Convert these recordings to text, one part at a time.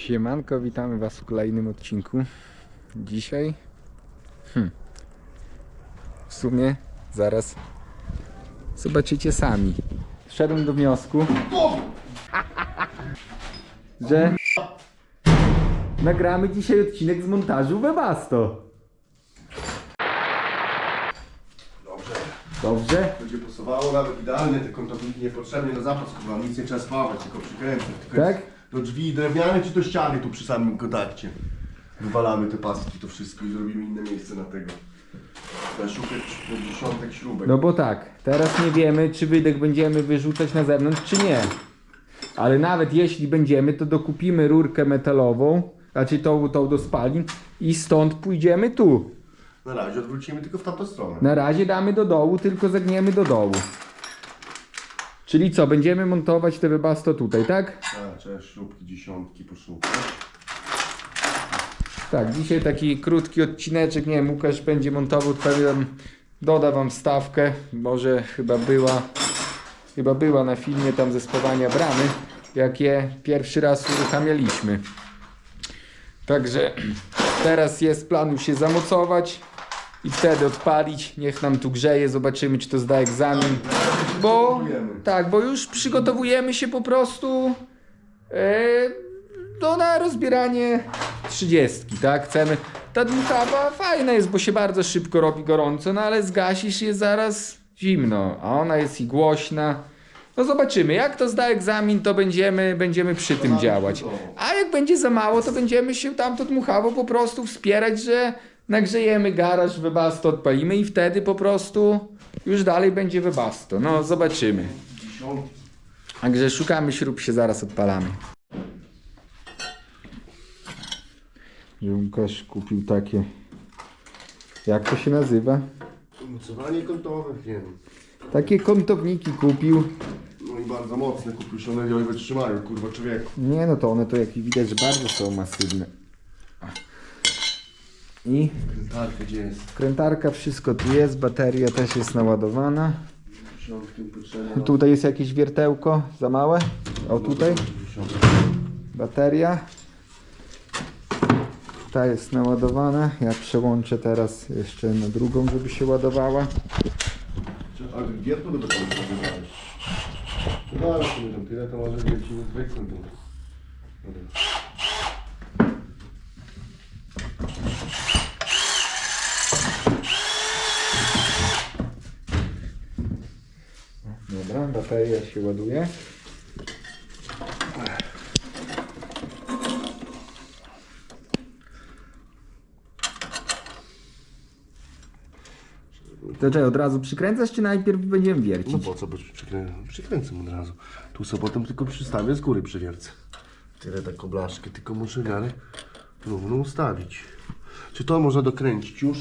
Siemanko, witamy Was w kolejnym odcinku. Dzisiaj, hmm, w sumie zaraz zobaczycie sami. Wszedłem do wniosku, że nagramy dzisiaj odcinek z montażu Webasto. Dobrze. Dobrze? Będzie pasowało nawet idealnie, te kątowniki niepotrzebnie na zapas, kurwa, nic nie trzeba spawać, tylko przykręcać. Tylko Tak? jest Do drzwi drewniane czy do ściany tu przy samym kontakcie. Wywalamy te paski, to wszystko i zrobimy inne miejsce na tego. Trzeba szukać dziesiątek śrubek. No bo tak, teraz nie wiemy, czy wydech będziemy wyrzucać na zewnątrz, czy nie. Ale nawet jeśli będziemy, to dokupimy rurkę metalową, znaczy tą, tą do spalin i stąd pójdziemy tu. Na razie odwrócimy tylko w tamtą stronę. Na razie damy do dołu, tylko zagniemy do dołu. Czyli co, będziemy montować te webasto tutaj, tak? Tak, trzeba śrubki, dziesiątki poszukać. Tak, dzisiaj taki krótki odcineczek, nie wiem, Łukasz będzie montował, pewnie doda wam stawkę, może chyba była, chyba była na filmie tam ze spawania bramy, jak je pierwszy raz uruchamialiśmy. Także teraz jest plan już się zamocować i wtedy odpalić, niech nam tu grzeje, zobaczymy czy to zda egzamin, bo tak, bo już przygotowujemy się po prostu e, no, na rozbieranie trzydziestki, tak? Chcemy. Ta dmuchawa fajna jest, bo się bardzo szybko robi gorąco, no ale zgasisz je zaraz zimno, a ona jest i głośna. No zobaczymy, jak to zda egzamin, to będziemy, będziemy przy tym działać. A jak będzie za mało, to będziemy się tamto dmuchawo po prostu wspierać, że nagrzejemy garaż, webasto odpalimy i wtedy po prostu już dalej będzie webasto. No zobaczymy. Także szukamy śrub, się zaraz odpalamy. Łukasz kupił takie. Jak to się nazywa? Mocowanie kątowe, nie wiem. Takie kątowniki kupił. No i bardzo mocne, kupił się one i wytrzymają, kurwa człowieku. Nie no to one to jak widać, że bardzo są masywne. I gdzie jest? wkrętarka, wszystko tu jest, bateria też jest naładowana. Tutaj jest jakieś wiertełko za małe. O tutaj. Bateria. Ta jest naładowana. Ja przełączę teraz jeszcze na drugą, żeby się ładowała. A wiertło do betonu No ale sobie tam tyle, to może wielki nie zwykłym był. Dobra. Dobra, bateria się ładuje. To czekaj, od razu przykręcasz, czy najpierw będziemy wiercić? No po co, bo przykrę... przykręcę od razu. Tu sobie potem tylko przystawię, z góry przewiercę. Tyle taką blaszkę, tylko muszę miarę równo ustawić. Czy to można dokręcić już?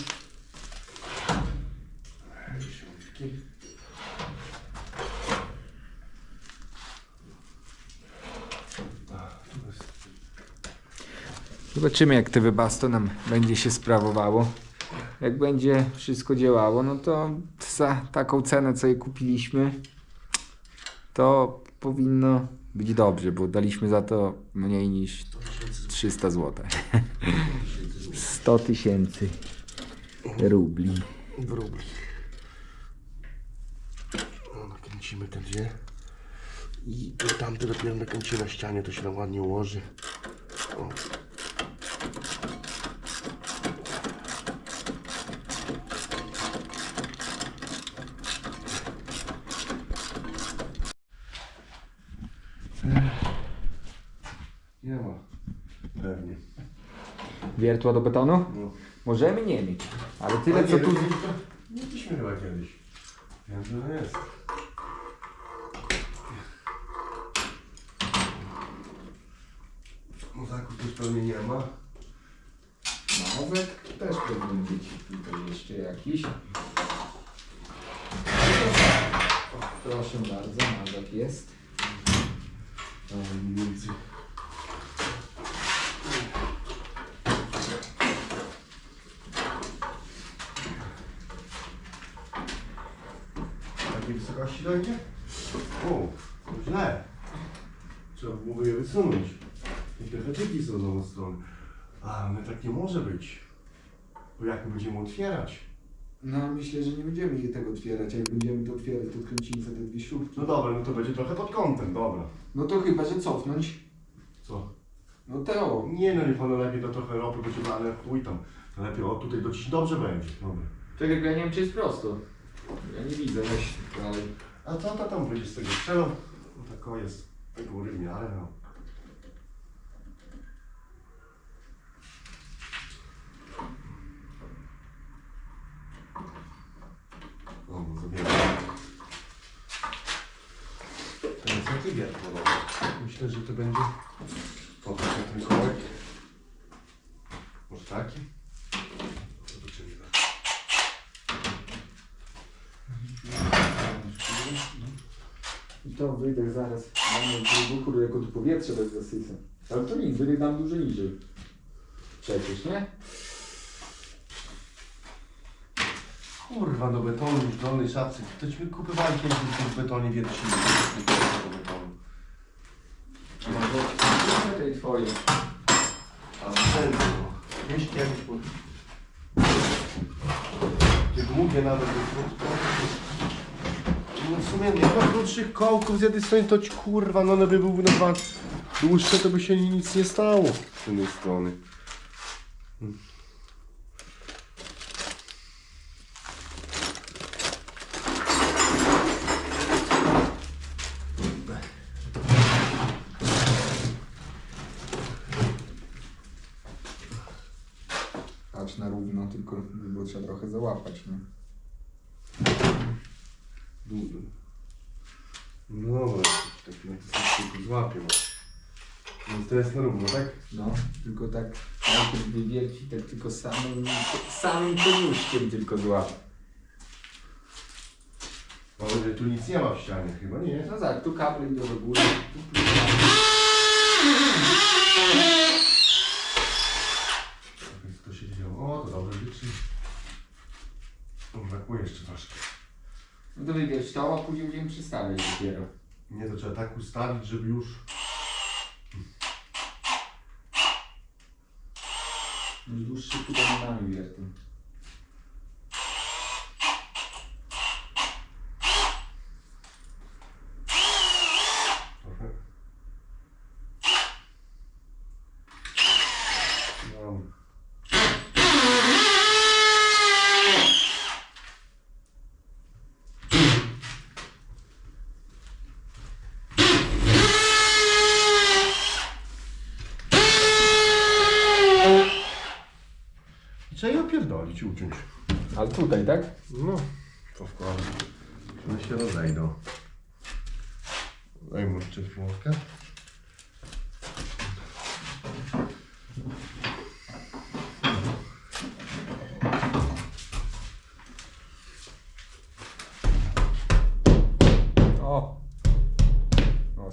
Zobaczymy, jak te wybasto nam będzie się sprawowało. Jak będzie wszystko działało, no to za taką cenę, co je kupiliśmy, to powinno być dobrze, bo daliśmy za to mniej niż 300 zł. 100 tysięcy rubli. W rubli. No, nakręcimy te dwie. I tamte dopiero nakręcimy na ścianie, to się nam ładnie ułoży. O. Nie ma. Pewnie. Wiertła do betonu? No. Możemy nie mieć, ale tyle co tu... Mieliśmy chyba kiedyś. Wiem, że to jest. Muzaków też pewnie nie ma. Małek też powinien być tutaj jeszcze jakiś. O, proszę bardzo, małek jest. Ale mniej więcej. Wysokości dojdzie? O, to źle. Trzeba byłoby je wysunąć. I te haczyki są z drugą strony. Ale tak nie może być. Bo jak my będziemy otwierać? No myślę, że nie będziemy jej tego otwierać. Jak będziemy to otwierać, to kręcimy sobie te dwie śrubki. No dobra, no to będzie trochę pod kątem, dobra. No to chyba, że cofnąć. Co? No to. Nie no, niech ono lepiej to trochę ropy będzie, ale chuj tam. To lepiej o tutaj dociśnij, dobrze będzie. Dobra. Czekaj, ja nie wiem czy jest prosto. Ja nie widzę, weź dalej. A co to tam będzie z tego strzelą? No tak o jest. Tego w miarę, no. O, no zabieram. To jest. Myślę, że to będzie... Popatrz na ten kołek. Może taki? Zobaczymy. I wydech zaraz. Mamy drugi jako tu powietrze bez zasysa. Ale to nic, wydech nam dużo niżej. Przecież, nie? Kurwa, do betonu już dolnej szafce. Tośmy kupowali kiedyś w betonie wietrzyli. do betonu. No bo tej twoje. A no. Gdzieś kiedyś, bo... Gdzie długie nawet do No w sumie nie ma krótszych kołków z jednej strony, to ci kurwa, no one by były na dwa dłuższe, to by się nic nie stało z jednej strony. Patrz na równo, tylko by było trzeba trochę załapać, nie? Długo. No dobra, tak na to sobie tylko złapię. No to jest na równo, tak? No, tylko tak najpierw wywierci, tak tylko samym, samym koniuszkiem tylko złap. Mam tu nic nie ma w ścianie chyba, nie? No tak, tu kable idą do góry, tu Trochę to się działo. O, to dobrze liczy. Brakuje jeszcze troszkę. No to wybierz to, a później będziemy przystawiać dopiero. Nie, to trzeba tak ustawić, żeby już... Już dłuższy tutaj nie mamy wiertu. Trochę. Dobra. I Trzeba opierdolić, uciąć. Ale tutaj, tak? No, to wkładam. One się rozejdą. Daj mu jeszcze chwilkę. O! No,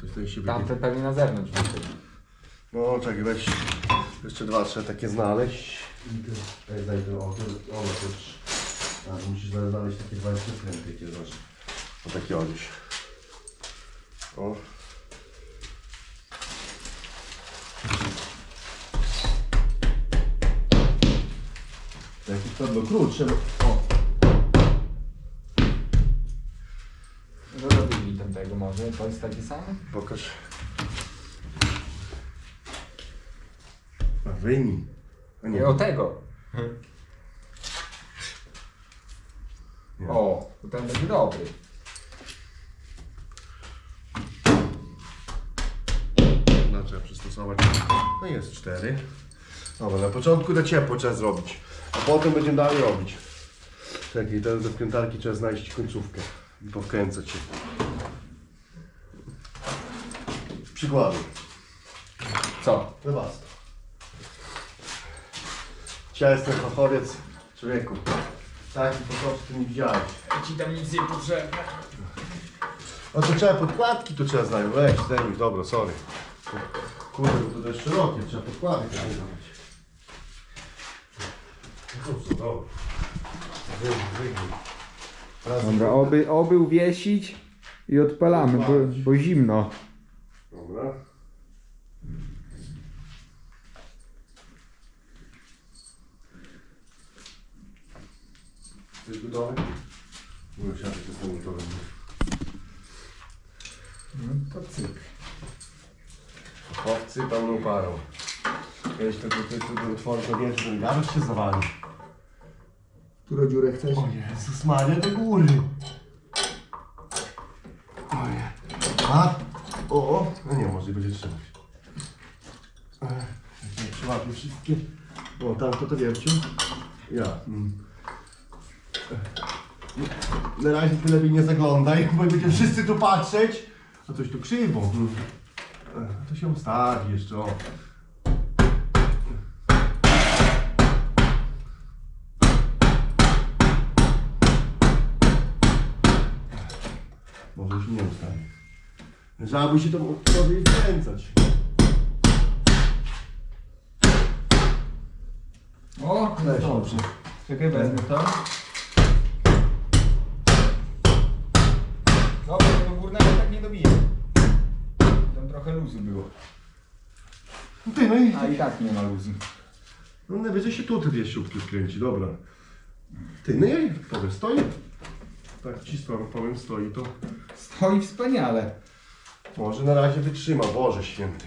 to tutaj się Tamte pewnie na zewnątrz. No, czekaj, weź. Jeszcze dwa trzeba takie znaleźć. Tutaj znajdę, o, tu, o, no to już. A, musisz znaleźć takie dwa przekręty, jakie znasz. O, takie odnieś. O. Jakiś pewno klucz, trzeba... O, Zrobili tam tego może, to jest takie same? pokaż. A wyjmij. A Nie, o tego. Nie. O, to ten będzie dobry. No, trzeba przystosować. No jest cztery. Dobra, na początku to ciepło trzeba zrobić, a potem będziemy dalej robić. Czekaj, teraz do wkrętarki trzeba znaleźć końcówkę i powkręcać się. Przykłady. Co? Wybasta. Ja jestem fachowiec człowieku. Taki po prostu nie widziałeś. Ci tam nic nie potrzebne. O to trzeba podkładki, to trzeba znać. Weź, zdejmij, dobra, sorry. Kurde, bo to jest szerokie, trzeba podkładki. No dobrze, dobra. Wyjmij, wyjmij. Raz, Dobra, oby, oby uwiesić i odpalamy, bo, bo zimno. Dobra. Jesteś gotowy? Ja też jestem gotowy. No to cyk. Chłopcy pełną parą. Kiedyś to ty tu otworzy to wiesz, garaż się zawali. Którą dziurę chcesz? O Jezus Maria, do góry. O nie. A? O, o. No nie, może będzie trzymać. Ech, jak Przyłapię wszystkie. O, tam to to wiercił. Ja. Mm. Na razie ty lepiej nie zaglądaj, bo będziemy wszyscy tu patrzeć. A coś tu krzywo. To się ustawi jeszcze, o. Może już nie ustawi. Żaby się to może wkręcać. O, Weź. dobrze. Czekaj, wezmę to. Nie dobiję. Tam trochę luzu było. No ty, no i... A i tak nie ma luzu. No najwyżej się tu te dwie śrubki wkręci, dobra. Ty, no i powiem, stoi. Tak ci sprawę powiem, stoi to. Stoi wspaniale. Może na razie wytrzyma, Boże święty.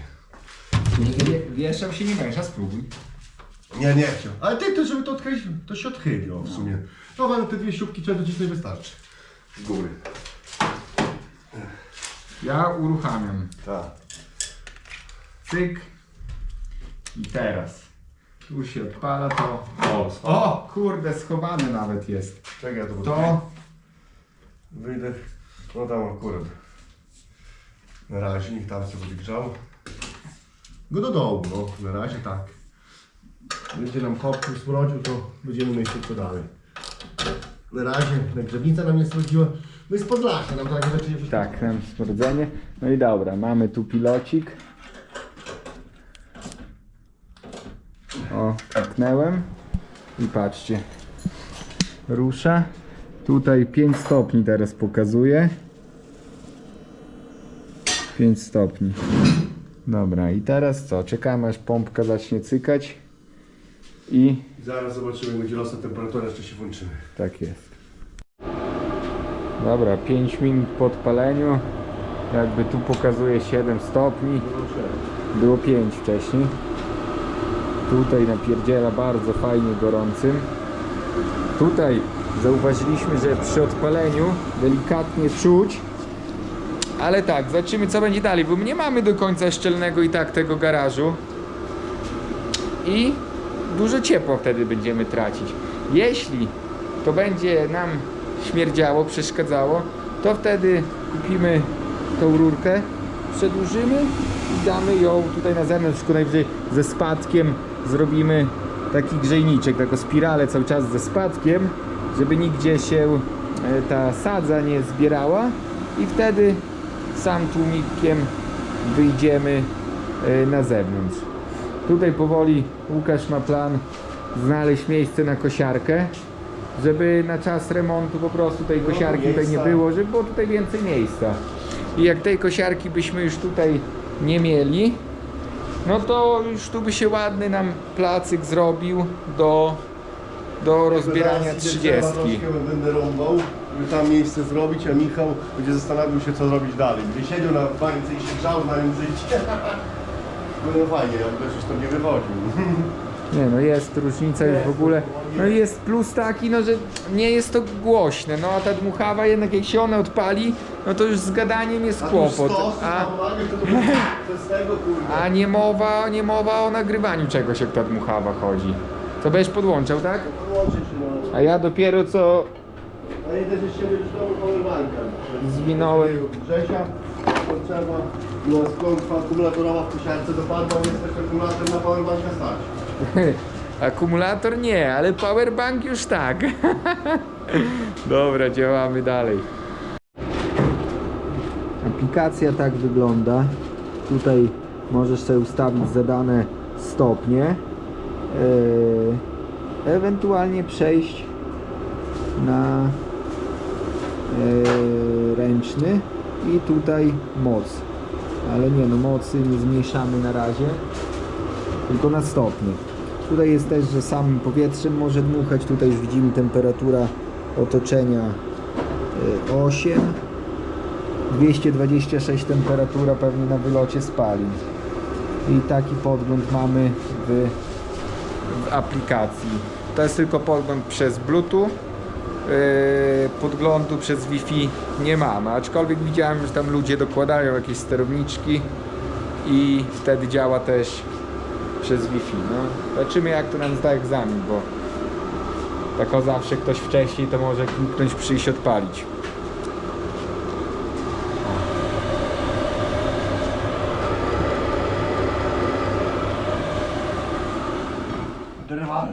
Wie- Wieszał się nie będziesz, a spróbuj. Nie, nie chciał. Ale ty, to żeby to odchylić, to się odchyli, o, w sumie. No ale te dwie śrubki trzeba docisnąć wystarczy. Z góry. Ja uruchamiam. Tak. Cyk. I teraz. Tu się odpala to. O, o kurde, schowane nawet jest. Czekaj, to To Wyjdę, no tam akurat. Na razie niech tam sobie grzał. Go do dołu, no. Na razie tak. Będzie nam kopcił, smrodził, to będziemy myśleć co dalej. Na razie nagrzewnica nam nie srodziła. My z Podlasia, nam takie rzeczy nie. Tak, nam sprawdzenie. No i dobra, mamy tu pilocik. O, kliknąłem. I patrzcie. Rusza. Tutaj 5 stopni teraz pokazuje. 5 stopni. Dobra, i teraz co? Czekamy aż pompka zacznie cykać. I Zaraz zobaczymy, jak będzie rosła temperatura, jeszcze się włączymy. tak jest. Dobra, 5 minut po odpaleniu. Jakby tu pokazuje 7 stopni. Było 5 wcześniej. Tutaj napierdziela bardzo fajnie gorącym. Tutaj zauważyliśmy, że przy odpaleniu delikatnie czuć. Ale tak, zobaczymy co będzie dalej, bo nie mamy do końca szczelnego i tak tego garażu. I dużo ciepła wtedy będziemy tracić. Jeśli to będzie nam śmierdziało, przeszkadzało, to wtedy kupimy tą rurkę, przedłużymy i damy ją tutaj na zewnątrz, tylko najwyżej ze spadkiem zrobimy taki grzejniczek, taką spiralę cały czas ze spadkiem, żeby nigdzie się e, ta sadza nie zbierała i wtedy sam tłumikiem wyjdziemy e, na zewnątrz. Tutaj powoli Łukasz ma plan znaleźć miejsce na kosiarkę, żeby na czas remontu po prostu tej kosiarki tutaj nie było, żeby było tutaj więcej miejsca. I jak tej kosiarki byśmy już tutaj nie mieli, no to już tu by się ładny nam placyk zrobił do, do rozbierania trzydziestki. Będę rąbał, żeby tam miejsce zrobić, a Michał będzie zastanawiał się, co zrobić dalej. Będzie siedział na bańce i się grzał na języcie. Było fajnie, ja też już tam nie wychodził. Nie no jest różnica już w ogóle. No i jest plus taki, no że nie jest to głośne, no a ta dmuchawa jednak jak się ona odpali, no to już z gadaniem jest kłopot. A, a nie mowa, nie mowa o nagrywaniu czegoś jak ta dmuchawa chodzi. To będziesz podłączał, tak? No. A ja dopiero co A jeden ze siebie już domu powerbanka. Zwinąłem. Grzesia, to trzeba. No skąd akumulatorowa w kosiarce dopadła, więc też akumulator na powerbanka stać. Akumulator nie, ale powerbank już tak. Dobra, działamy dalej. Aplikacja tak wygląda. Tutaj możesz sobie ustawić zadane stopnie. Yy, ewentualnie przejść na yy, ręczny i tutaj moc. Ale nie no, mocy nie zmniejszamy na razie, tylko na stopnie. Tutaj jest też, że samym powietrzem może dmuchać. Tutaj już widzimy temperatura otoczenia y, 8. 226 temperatura pewnie na wylocie spalin. I taki podgląd mamy w, w aplikacji. To jest tylko podgląd przez Bluetooth. Yy, podglądu przez Wi-Fi nie mamy, aczkolwiek widziałem, że tam ludzie dokładają jakieś sterowniczki i wtedy działa też przez Wi-Fi. No. Zobaczymy jak to nam zda egzamin, bo tak o zawsze ktoś wcześniej to może kliknąć, przyjść, odpalić. Drwal.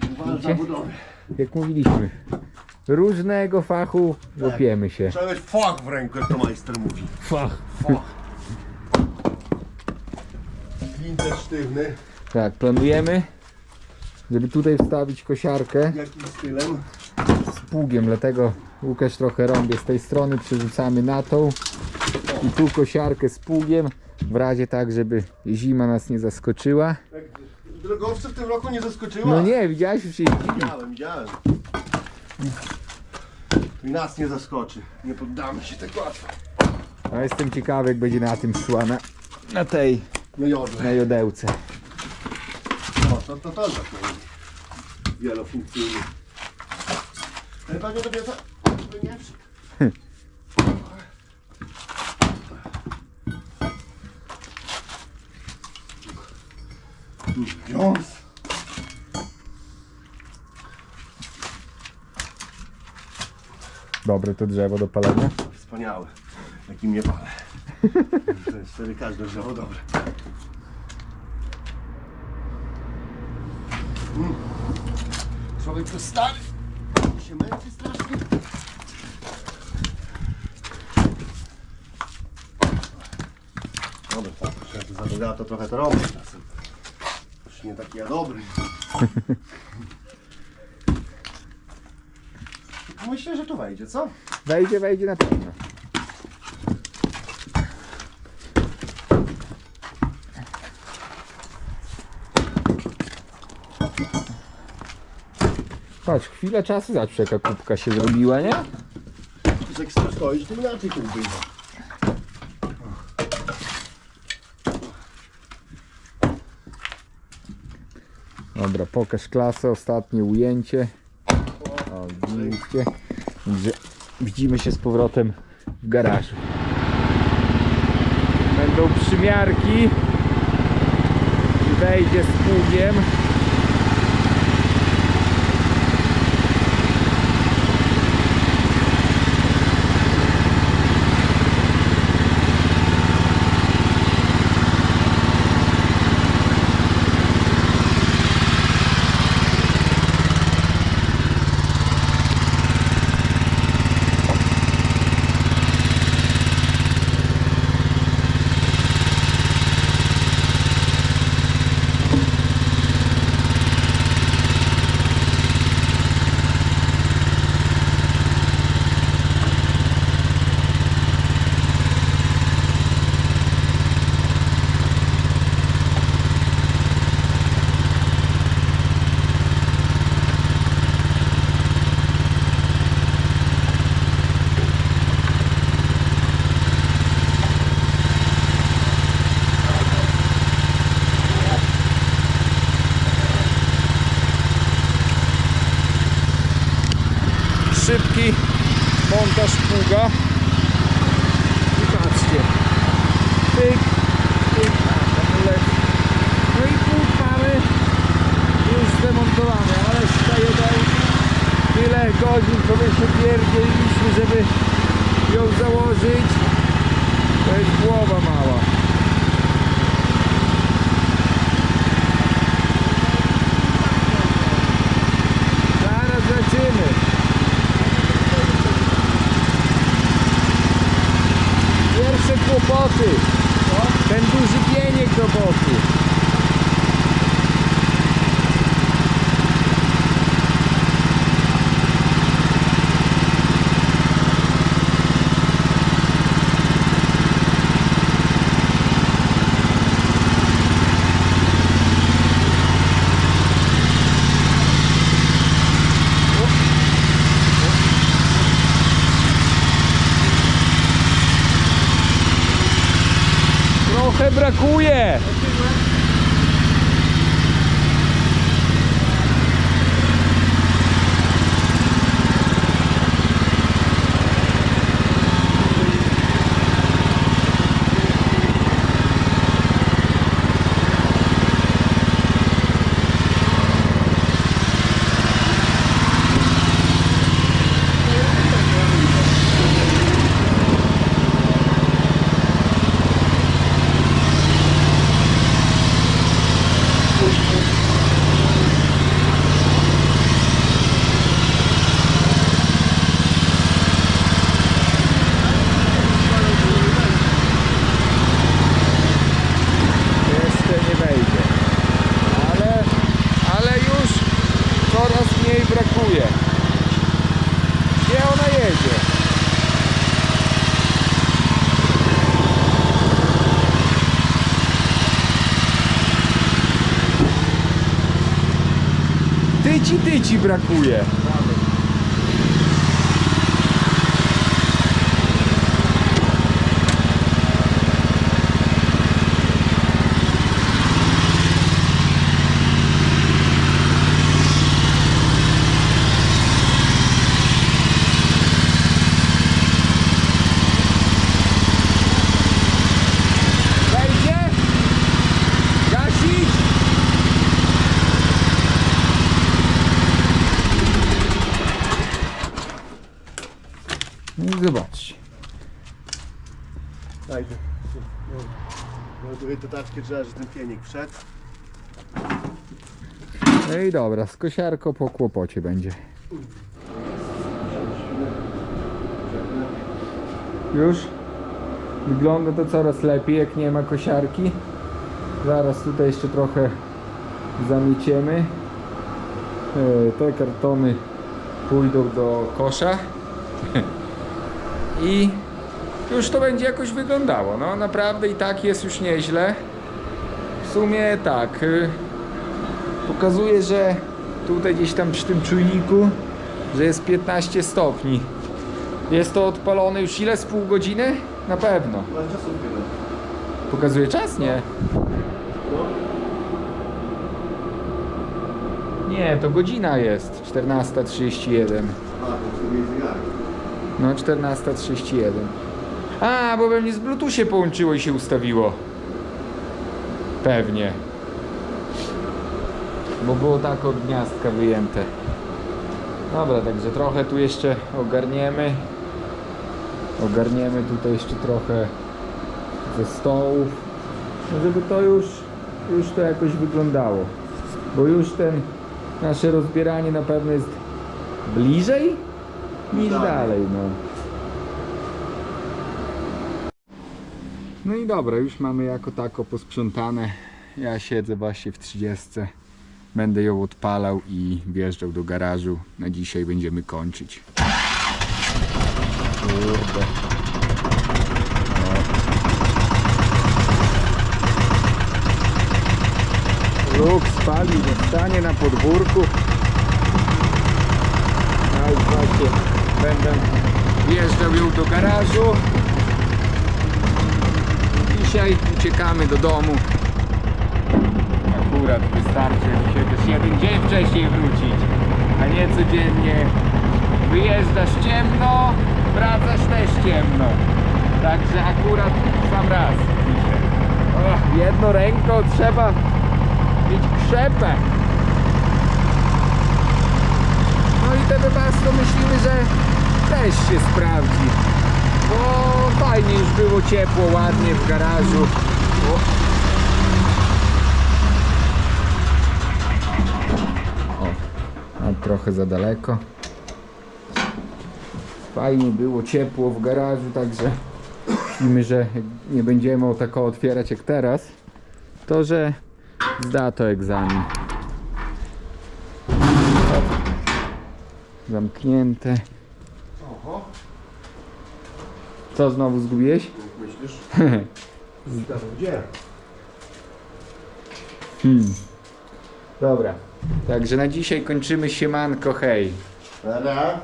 Drwal Widzicie? zabudowy. Jak mówiliśmy, różnego fachu łapiemy się. Trzeba mieć fach w ręku, jak to majster mówi. Fach. Fach. Klinter sztywny. Tak, planujemy, żeby tutaj wstawić kosiarkę Jakim stylem? z pługiem, dlatego Łukasz trochę rąbie z tej strony, przerzucamy na tą i tu kosiarkę z pługiem, w razie tak, żeby zima nas nie zaskoczyła. Jak drogowcy w tym roku nie zaskoczyła? No nie, widziałeś już jeździli. Widziałem, widziałem. I nas nie zaskoczy. Nie poddamy się tak łatwo. No jestem ciekawy, jak będzie na tym szła, na, na tej, No jodle. na jodełce. O, to, to, tak wielofunkcyjny. Ale pewnie to bierze... Wiąz. Dobre to drzewo do palenia. Wspaniałe. Jakim nie palę. To jest wtedy każde drzewo dobre. Mm. Człowiek to stary. Się męczy strasznie. Dobra, tak, to zabiegała, to trochę to robię czasem. Już nie taki ja dobry. Myślę, że tu wejdzie, co? Wejdzie, wejdzie na pewno. Patrz, chwilę czasu zawsze jaka kubka się zrobiła, nie? Jak stoić, to inaczej tu wyjdzie. Dobra, pokaż klasę, ostatnie ujęcie. O, widzicie? Że widzimy się z powrotem w garażu. Będą przymiarki. Wejdzie z pługiem. пока. Kłopoty. Ten duży pieniek do boku. Trochę brakuje. Jeszcze nie wejdzie. Ale, ale już coraz mniej brakuje. Gdzie ona jedzie? Tyci, tyci brakuje. Wejdzie? Gasić? No i zobaczcie. Dajcie. No, no trzeba, że ten pienik wszedł. No i dobra, z kosiarką po kłopocie będzie. Już? Wygląda to coraz lepiej, jak nie ma kosiarki. Zaraz tutaj jeszcze trochę zamieciemy. E, Te kartony pójdą do kosza. I już to będzie jakoś wyglądało. No naprawdę i tak jest już nieźle. W sumie tak. y, Pokazuje, że tutaj gdzieś tam przy tym czujniku, że jest 15 stopni. Jest to odpalone już ile? Z pół godziny? Na pewno. No. Pokazuje czas? Nie. Nie, to godzina jest. 14.31. A, to w sumie zegarek. No, 14.31. A, bo pewnie z Bluetoothie połączyło i się ustawiło. Pewnie. Bo było tak od gniazdka wyjęte. Dobra, także trochę tu jeszcze ogarniemy. Ogarniemy tutaj jeszcze trochę ze stołów. No żeby to już, już to jakoś wyglądało. Bo już ten nasze rozbieranie na pewno jest bliżej niż Dalej. dalej, no. No i dobra, już mamy jako tako posprzątane. Ja siedzę właśnie w 30. Będę ją odpalał i wjeżdżał do garażu. Na dzisiaj będziemy kończyć. Kurde. Luk spalił, zostanie na podwórku. A już właśnie będę wjeżdżał ją do garażu. Dzisiaj uciekamy do domu. Akurat wystarczy dzisiaj też jeden dzień wcześniej wrócić, a nie codziennie. Wyjeżdżasz ciemno, wracasz też ciemno. Także akurat sam raz dzisiaj. Och, jedną trzeba mieć krzepę. No i te wybasto myślimy, że też się sprawdzi. Bo fajnie już było ciepło, ładnie w garażu. O. A trochę za daleko. Fajnie było ciepło w garażu, także myślimy, że nie będziemy o tako otwierać jak teraz, to że zda to egzamin. Zamknięte. Co znowu zgubiłeś? Jak myślisz? Zgadza gdzie? Hmm. Dobra. Także na dzisiaj kończymy siemanko, hej. Dobra.